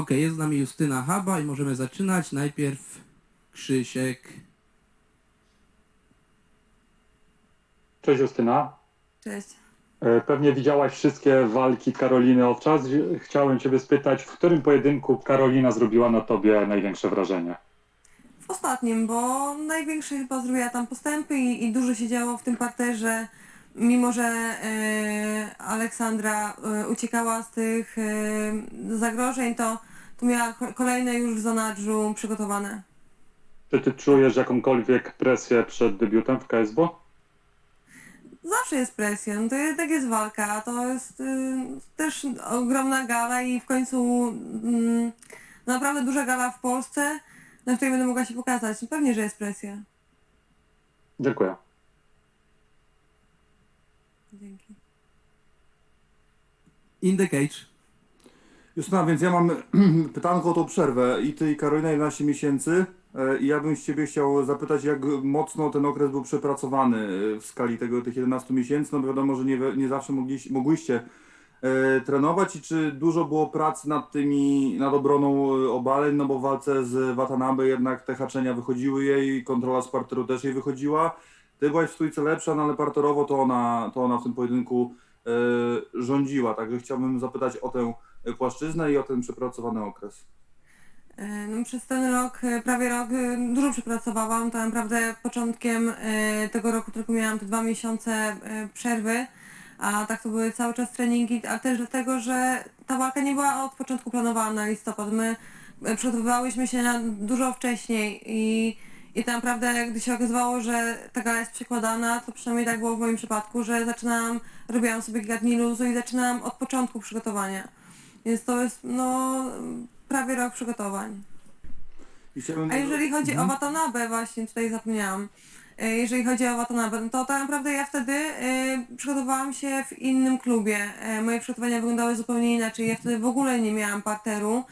Okej, jest z nami Justyna Haba i możemy zaczynać. Najpierw Krzysiek. Cześć Justyna. Cześć. E, Pewnie widziałaś wszystkie walki Karoliny Owczas. Chciałem Ciebie spytać, w którym pojedynku Karolina zrobiła na Tobie największe wrażenie? W ostatnim, bo największe chyba zrobiła tam postępy i, i dużo się działo w tym parterze. Mimo, że e, Aleksandra e, uciekała z tych e, zagrożeń, to, to miała ko- kolejne już w zanadrzu przygotowane. Czy Ty czujesz jakąkolwiek presję przed debiutem w KSW? Zawsze jest presja, no to jest, tak jest walka, to jest y, też ogromna gala i w końcu mm, naprawdę duża gala w Polsce, na której będę mogła się pokazać. No pewnie, że jest presja. Dziękuję. Dzięki. In the cage. Justyna, więc ja mam pytanko o tą przerwę. I ty i Karolina 11 miesięcy. E, I ja bym z ciebie chciał zapytać, jak mocno ten okres był przepracowany e, w skali tego, tych 11 miesięcy. No wiadomo, że nie, nie zawsze mogliś, mogłyście e, trenować i czy dużo było pracy nad tymi, nad obroną e, obaleń, no bo w walce z Watanabe jednak te haczenia wychodziły jej, kontrola z parteru też jej wychodziła. Ty byłaś w stójce lepsza, no ale parterowo to ona, to ona w tym pojedynku e, rządziła. Także chciałbym zapytać o tę płaszczyznę i o ten przepracowany okres. E, No, przez ten rok, e, prawie rok, e, dużo przepracowałam. Tak naprawdę początkiem tego roku tylko miałam te dwa miesiące przerwy, a tak to były cały czas treningi, a też dlatego, że ta walka nie była od początku planowana na listopad. My przygotowywałyśmy się na dużo wcześniej i, i tak naprawdę gdy się okazywało, że ta gala jest przekładana, to przynajmniej tak było w moim przypadku, że zaczynałam, robiłam sobie kilka dni luzu i zaczynałam od początku przygotowania. Więc to jest no prawie rok przygotowań. I chciałbym... A jeżeli chodzi Mhm. o Watanabe, właśnie tutaj zapomniałam. E, Jeżeli chodzi o Watanabe, to tak naprawdę ja wtedy e, przygotowałam się w innym klubie. E, moje przygotowania wyglądały zupełnie inaczej. Ja wtedy w ogóle nie miałam parteru.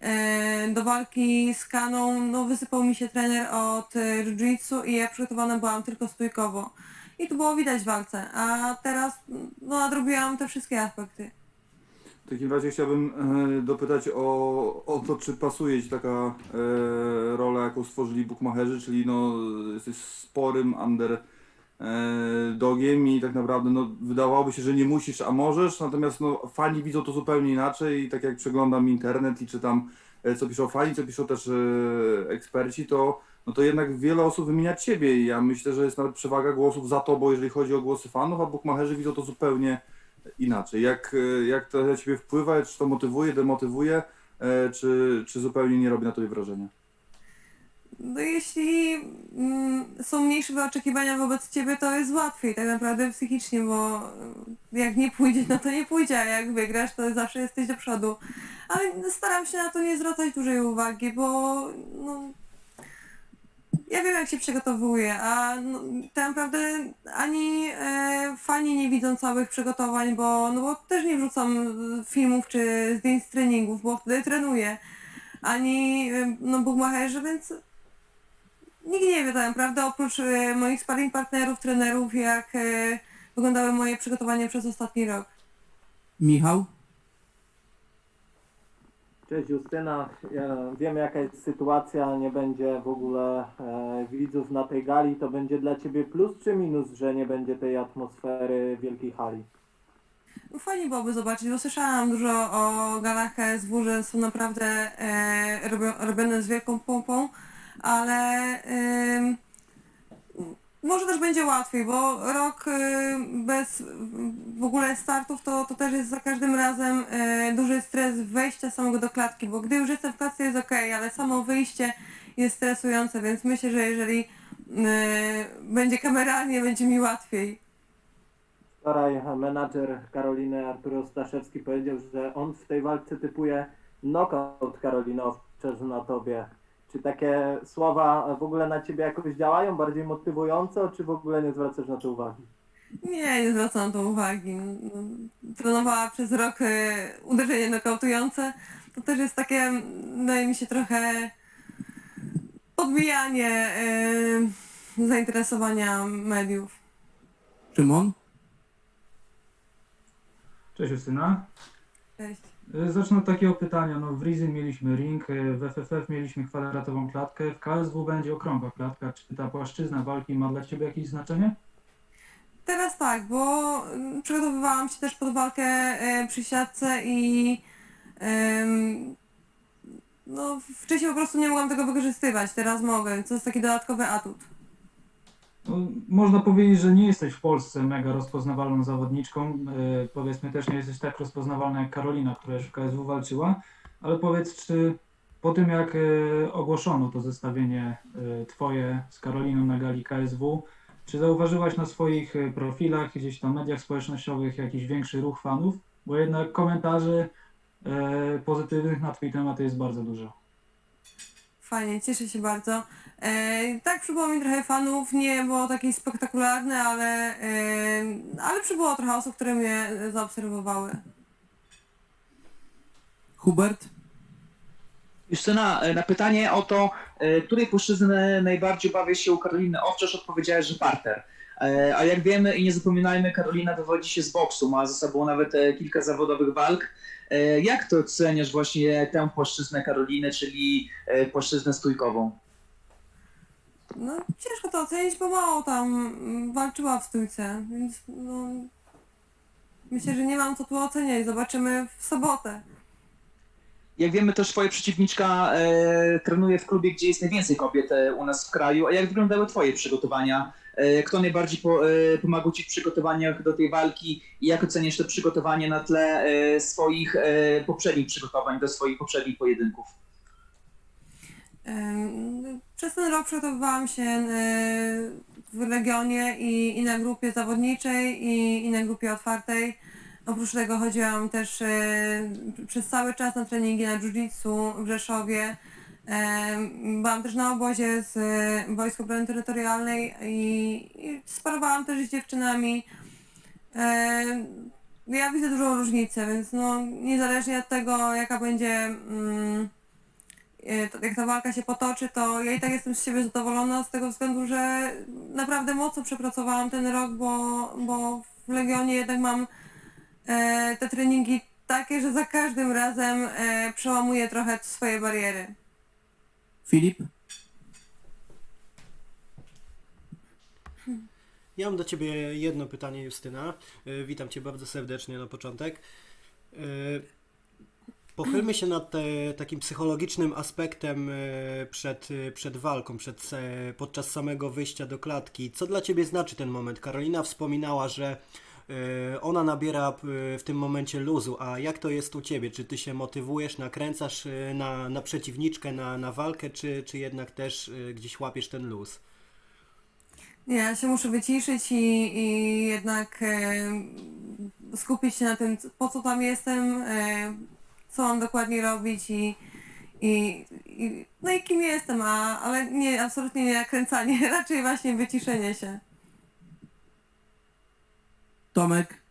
E, do walki z Kaną no, wysypał mi się trener od e, jiu-jitsu i ja przygotowana byłam tylko stójkowo. I to było widać w walce. A teraz no, nadrobiłam te wszystkie aspekty. W takim razie chciałbym e, dopytać o, o to, czy pasuje Ci taka e, rola, jaką stworzyli bookmacherzy, czyli no, jesteś sporym under e, i tak naprawdę no, wydawałoby się, że nie musisz, a możesz, natomiast no, fani widzą to zupełnie inaczej i tak jak przeglądam internet i czytam, e, co piszą fani, co piszą też e, eksperci, to no to jednak wiele osób wymienia Ciebie i ja myślę, że jest nawet przewaga głosów za Tobą, jeżeli chodzi o głosy fanów, a bookmacherzy widzą to zupełnie inaczej. Jak, e, jak to na Ciebie wpływa, czy to motywuje, demotywuje, e, czy, czy zupełnie nie robi na Tobie wrażenia? No jeśli mm, są mniejsze oczekiwania wobec ciebie, to jest łatwiej tak naprawdę psychicznie, bo y, jak nie pójdzie, no to nie pójdzie, a jak wygrasz, to zawsze jesteś do przodu. Ale staram się na to nie zwracać dużej uwagi, bo no, ja wiem jak się przygotowuję, a no, tak naprawdę ani e, fani nie widzą całych przygotowań, bo, no bo też nie wrzucam filmów czy zdjęć z treningów, bo wtedy trenuję. Ani y, no, bookmacherzy, więc Nikt nie wie tak naprawdę, oprócz e, moich sparring partnerów, trenerów, jak e, wyglądały moje przygotowania przez ostatni rok. Michał. Cześć Justyna, wiem jaka jest sytuacja, nie będzie w ogóle e, widzów na tej gali, to będzie dla Ciebie plus czy minus, że nie będzie tej atmosfery wielkiej hali? No, Fajnie byłoby zobaczyć, bo słyszałam dużo o galach KSW, że są naprawdę e, robio, robione z wielką pompą, ale em, może też będzie łatwiej, bo rok e, bez w ogóle startów to, to też jest za każdym razem e, duży stres wejścia samego do klatki, bo gdy już jestem w klatce jest ok, ale samo wyjście jest stresujące, więc myślę, że jeżeli e, będzie kameralnie, będzie mi łatwiej. Wczoraj menadżer Karoliny Arturo Staszewski powiedział, że on w tej walce typuje knockout Karoliny Owczarz na Tobie. Czy takie słowa w ogóle na Ciebie jakoś działają, bardziej motywująco, czy w ogóle nie zwracasz na to uwagi? Nie, nie zwracam na to uwagi. No, Trenowała przez rok e, uderzenie nokautujące. To też jest takie, wydaje mi się, trochę podbijanie e, zainteresowania mediów. Szymon. Cześć Justyna. Cześć. Y, Zacznę od takiego pytania. No, w Rizin mieliśmy ring, y, w FFF mieliśmy kwadratową klatkę, w KSW będzie okrągła klatka. Czy ta płaszczyzna walki ma dla Ciebie jakieś znaczenie? Teraz tak, bo mm, przygotowywałam się też pod walkę e, przy siatce i no, wcześniej po prostu nie mogłam tego wykorzystywać, teraz mogę, to jest taki dodatkowy atut. No, można powiedzieć, że nie jesteś w Polsce mega rozpoznawalną zawodniczką. Y, powiedzmy też nie jesteś tak rozpoznawalna jak Karolina, która już w KSW walczyła. Ale powiedz, czy po tym jak y, ogłoszono to zestawienie y, Twoje z Karoliną na gali KSW, czy zauważyłaś na swoich profilach, gdzieś tam mediach społecznościowych jakiś większy ruch fanów? Bo jednak komentarzy pozytywnych na Twój temat jest bardzo dużo. Fajnie, cieszę się bardzo. E, tak, przybyło mi trochę fanów, nie było takie spektakularne, ale, e, ale przybyło trochę osób, które mnie zaobserwowały. Hubert? Justyna, na pytanie o to, e, której płaszczyzny najbardziej obawiasz się u Karoliny Owczarz, odpowiedziałeś, że parter. E, A jak wiemy i nie zapominajmy, Karolina wywodzi się z boksu, ma ze sobą nawet e, kilka zawodowych walk. Jak to oceniasz właśnie tę płaszczyznę Karoliny, czyli płaszczyznę stójkową? No, ciężko to ocenić, bo mało tam mm, walczyła w stójce, więc no, myślę, że nie mam co tu oceniać. Zobaczymy w sobotę. Jak wiemy, też twoja przeciwniczka e, trenuje w klubie, gdzie jest najwięcej kobiet e, u nas w kraju. A jak wyglądały twoje przygotowania? E, kto najbardziej po, e, pomagał ci w przygotowaniach do tej walki i jak oceniasz to przygotowanie na tle e, swoich e, poprzednich przygotowań, do swoich poprzednich pojedynków? Przez ten rok przygotowywałam się w Legionie i, i na grupie zawodniczej i, i na grupie otwartej. Oprócz tego chodziłam też e, przez cały czas na treningi na jiu-jitsu w Rzeszowie. Em, Byłam też na obozie z e, Wojsk Obrony Terytorialnej i, i sparowałam też z dziewczynami. Ja widzę dużą różnicę, więc no, niezależnie od tego, jaka będzie mm, e, jak ta walka się potoczy, to ja i tak jestem z siebie zadowolona z tego względu, że naprawdę mocno przepracowałam ten rok, bo, bo w Legionie jednak mam e, te treningi takie, że za każdym razem e, przełamuję trochę swoje bariery. Filip? Ja mam do Ciebie jedno pytanie, Justyna. Y, Witam Cię bardzo serdecznie na początek. Pochylmy się nad e, takim psychologicznym aspektem e, przed, e, przed walką, przed, e, podczas samego wyjścia do klatki. Co dla Ciebie znaczy ten moment? Karolina wspominała, że e, ona nabiera e, w tym momencie luzu, a jak to jest u Ciebie? Czy Ty się motywujesz, nakręcasz e, na, na przeciwniczkę, na, na walkę, czy, czy jednak też e, gdzieś łapiesz ten luz? Nie, ja się muszę wyciszyć i, i jednak e, skupić się na tym, po co tam jestem, e, co mam dokładnie robić i, i, i no i kim jestem, a, ale nie, absolutnie nie nakręcanie, raczej właśnie wyciszenie się. Tomek?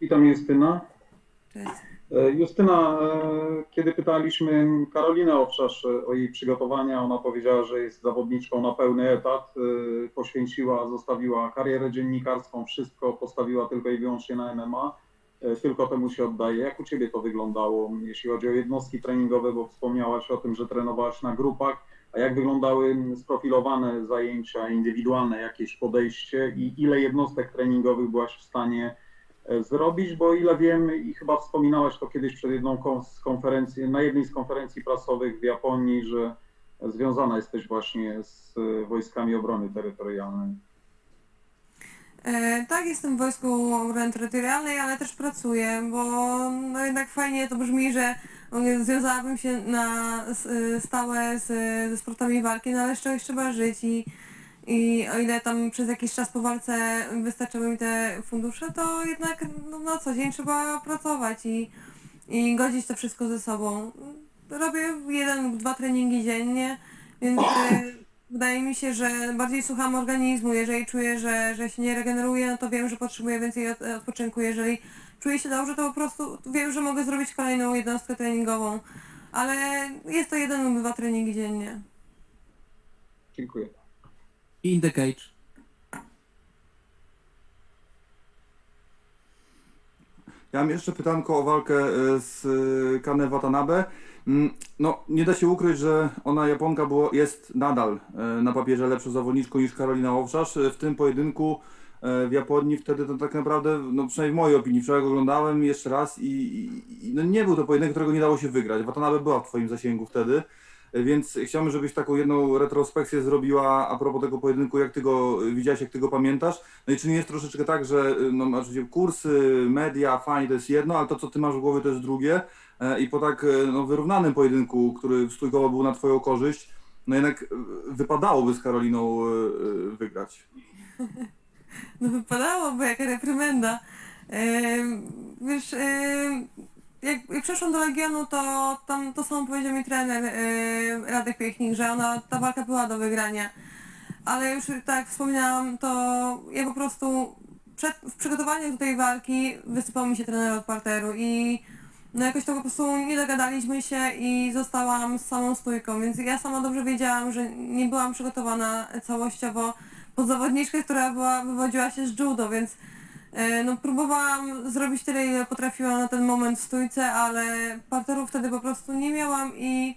Witam Justyna. Cześć. E, Justyna, e, kiedy pytaliśmy Karolinę Owczarz e, o jej przygotowania, ona powiedziała, że jest zawodniczką na pełny etat, poświęciła, zostawiła karierę dziennikarską, wszystko postawiła tylko i wyłącznie na MMA, tylko temu się oddaje. Jak u Ciebie to wyglądało, jeśli chodzi o jednostki treningowe, bo wspomniałaś o tym, że trenowałaś na grupach, a jak wyglądały sprofilowane zajęcia indywidualne, jakieś podejście i ile jednostek treningowych byłaś w stanie e, zrobić, bo ile wiem i chyba wspominałaś to kiedyś przed jedną z konferencji, na jednej z konferencji prasowych w Japonii, że związana jesteś właśnie z e, wojskami obrony terytorialnej. E, tak, jestem w Wojsku Obrony Terytorialnej, ale też pracuję, bo no jednak fajnie to brzmi, że związałabym się na e, stałe z, ze sportami walki, no ale z czegoś trzeba żyć i, i o ile tam przez jakiś czas po walce wystarczyły mi te fundusze, to jednak no, na co dzień trzeba pracować i, i godzić to wszystko ze sobą. Robię jeden lub dwa treningi dziennie, więc e, wydaje mi się, że bardziej słucham organizmu. Jeżeli czuję, że, że się nie regeneruje, no to wiem, że potrzebuję więcej od, odpoczynku. Jeżeli czuję się dobrze, to po prostu wiem, że mogę zrobić kolejną jednostkę treningową. Ale jest to jeden lub dwa treningi dziennie. Dziękuję. In the cage. Ja mam jeszcze pytanko o walkę e, z e, Kane Watanabe. Mm, No, nie da się ukryć, że ona, Japonka, było, jest nadal e, na papierze lepszą zawodniczką niż Karolina Owczarz. W tym pojedynku w Japonii wtedy to tak naprawdę, no przynajmniej w mojej opinii, wczoraj oglądałem jeszcze raz i, i, no nie był to pojedynek, którego nie dało się wygrać. Watanabe była w twoim zasięgu wtedy. E, Więc chciałbym, żebyś taką jedną retrospekcję zrobiła a propos tego pojedynku, jak ty go e, widziałeś, jak ty go pamiętasz. No i czy nie jest troszeczkę tak, że e, no, oczywiście kursy, media, fani to jest jedno, ale to, co ty masz w głowie, to jest drugie. E, I po tak e, no, wyrównanym pojedynku, który stójkowo był na twoją korzyść, no jednak e, wypadałoby z Karoliną e, e, wygrać. No wypadałoby, jaka reprymenda. Wiesz, jak, jak przeszłam do Legionu, to tam to samo powiedział mi trener Radek Piechnik, że ona, ta walka była do wygrania. Ale już tak wspomniałam, to ja po prostu przed, w przygotowaniu do tej walki wysypał mi się trener od parteru i no jakoś to po prostu nie dogadaliśmy się i zostałam z samą stójką, więc ja sama dobrze wiedziałam, że nie byłam przygotowana całościowo pod zawodniczkę, która była, wywodziła się z judo, więc e, no, próbowałam zrobić tyle, ile potrafiłam na ten moment w stójce, ale parterów wtedy po prostu nie miałam i,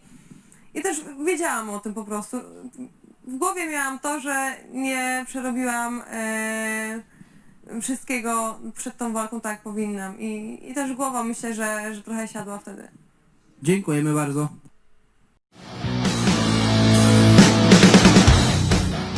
i też wiedziałam o tym po prostu. W głowie miałam to, że nie przerobiłam e, wszystkiego przed tą walką tak jak powinnam i, i też głowa myślę, że, że trochę siadła wtedy. Dziękujemy bardzo.